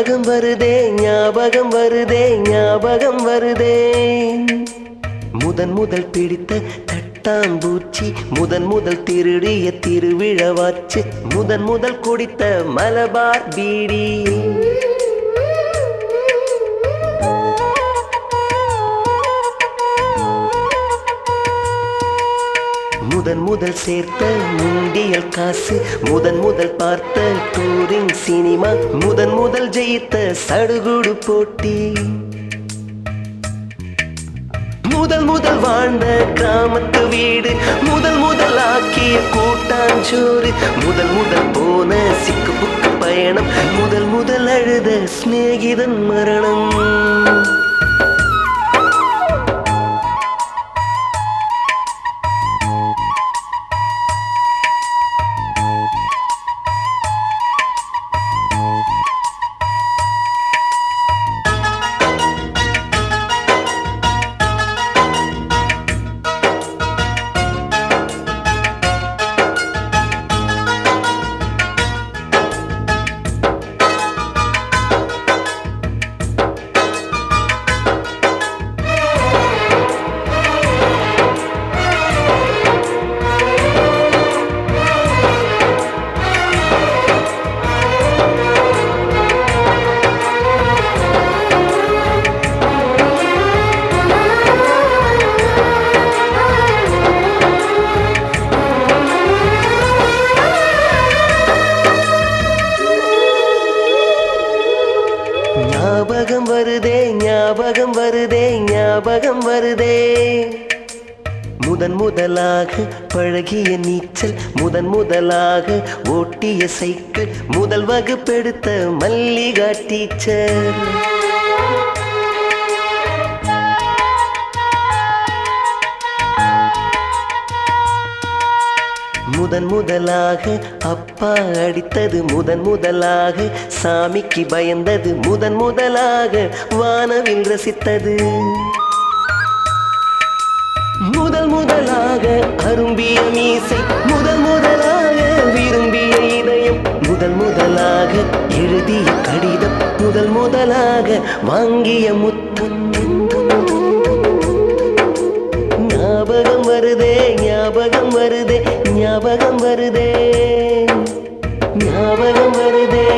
ஞாபகம் வருதே ஞாபகம் வருதே ஞாபகம் வருதே. முதன் முதல் பிடித்த தட்டாம்பூச்சி முதன் முதல் திருடிய திருவிழவாச்சு முதன் முதல் குடித்த மலபார் பீடி. முதன் முதல் சேர்த்த முண்டியல் காசு முதன் முதல் பார்த்த டூரிங் சினிமா முதன் முதல் ஜெயித்த சடுகுடு போட்டி. முதல் முதல் வாழ்ந்த கிராமத்து வீடு முதல் முதல் ஆக்கிய கூட்டாஞ்சோறு முதல் முதல் போன சிக்கு புக்கு பயணம் முதல் முதல் அழுத சிநேகிதன் மரணம். ஞாபகம் வருதே. முதன் முதலாக பழகிய நீச்சல் முதன் முதலாக ஓட்டிய சைக்கிள் முதல் வகுப்பெடுத்த மல்லிகா டீச்சர். முதன் முதலாக அப்பா அடித்தது முதன் முதலாக சாமிக்கு பயந்தது முதன் முதலாக வானவில் ரசித்தது. முதலாக அரும்பிய மீசை முதல் முதலாக விரும்பிய இதயம் முதல் முதலாக எழுதிய கடிதம் முதல் முதலாக வாங்கிய முத்தம். ஞாபகம் வருதே ஞாபகம் வருதே ஞாபகம் வருதே ஞாபகம் வருதே.